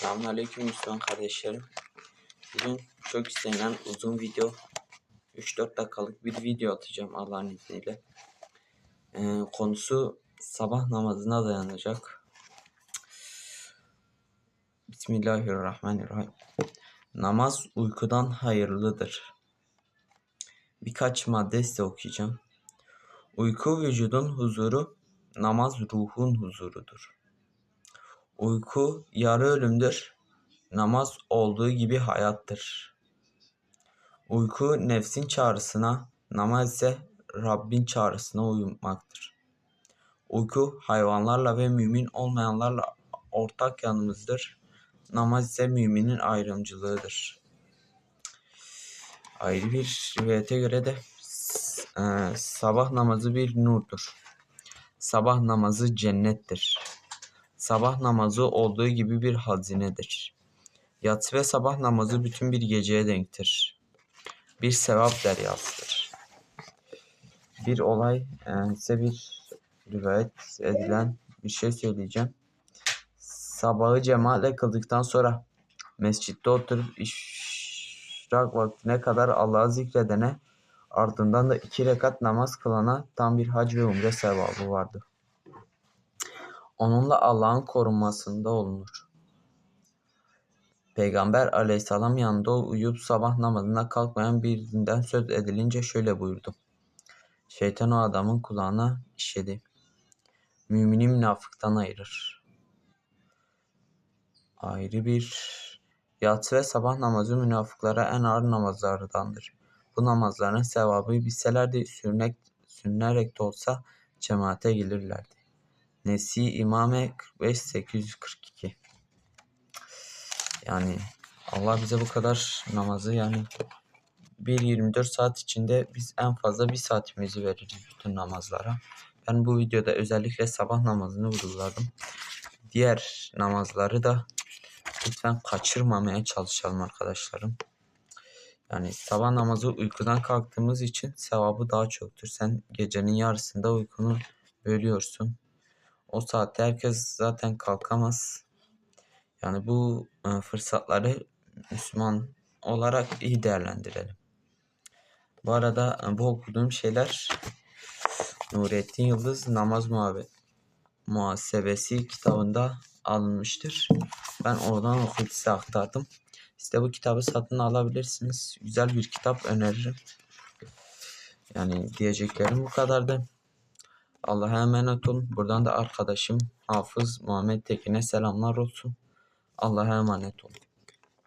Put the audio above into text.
Selamünaleyküm Müslüman kardeşlerim. Bugün çok istenilen uzun video 3-4 dakikalık bir video atacağım Allah'ın izniyle. Ee, konusu sabah namazına dayanacak. Bismillahirrahmanirrahim. Namaz uykudan hayırlıdır. Birkaç madde size okuyacağım. Uyku vücudun huzuru, namaz ruhun huzurudur. Uyku yarı ölümdür. Namaz olduğu gibi hayattır. Uyku nefsin çağrısına, namaz ise Rabbin çağrısına uymaktır. Uyku hayvanlarla ve mümin olmayanlarla ortak yanımızdır. Namaz ise müminin ayrımcılığıdır. Ayrı bir rivayete göre de e, sabah namazı bir nurdur. Sabah namazı cennettir. Sabah namazı olduğu gibi bir hazinedir. Yatsı ve sabah namazı bütün bir geceye denktir. Bir sevap deryasıdır. Bir olay, e, size bir rivayet edilen bir şey söyleyeceğim. Sabahı cemaatle kıldıktan sonra mescitte oturup işrak vaktine kadar Allah'ı zikredene ardından da iki rekat namaz kılana tam bir hac ve umre sevabı vardır. Onunla Allah'ın korunmasında olunur. Peygamber aleyhisselam yanında uyuyup sabah namazına kalkmayan birinden söz edilince şöyle buyurdu. Şeytan o adamın kulağına işedi. Mümini münafıktan ayırır. Ayrı bir yatsı ve sabah namazı münafıklara en ağır namazlardandır. Bu namazların sevabı bilselerdi sürünerek de olsa cemaate gelirlerdi. Nesi İmame 45 842 Yani Allah bize bu kadar namazı yani 1-24 saat içinde biz en fazla bir saatimizi veririz bütün namazlara. Ben bu videoda özellikle sabah namazını vurguladım. Diğer namazları da lütfen kaçırmamaya çalışalım arkadaşlarım. Yani sabah namazı uykudan kalktığımız için sevabı daha çoktur. Sen gecenin yarısında uykunu bölüyorsun. O saatte herkes zaten kalkamaz. Yani bu e, fırsatları Müslüman olarak iyi değerlendirelim. Bu arada e, bu okuduğum şeyler Nurettin Yıldız Namaz Muhabbet Muhasebesi kitabında alınmıştır. Ben oradan okuyup size aktardım. De bu kitabı satın alabilirsiniz. Güzel bir kitap öneririm. Yani diyeceklerim bu kadardı. Allah'a emanet olun. Buradan da arkadaşım Hafız Muhammed Tekin'e selamlar olsun. Allah'a emanet olun.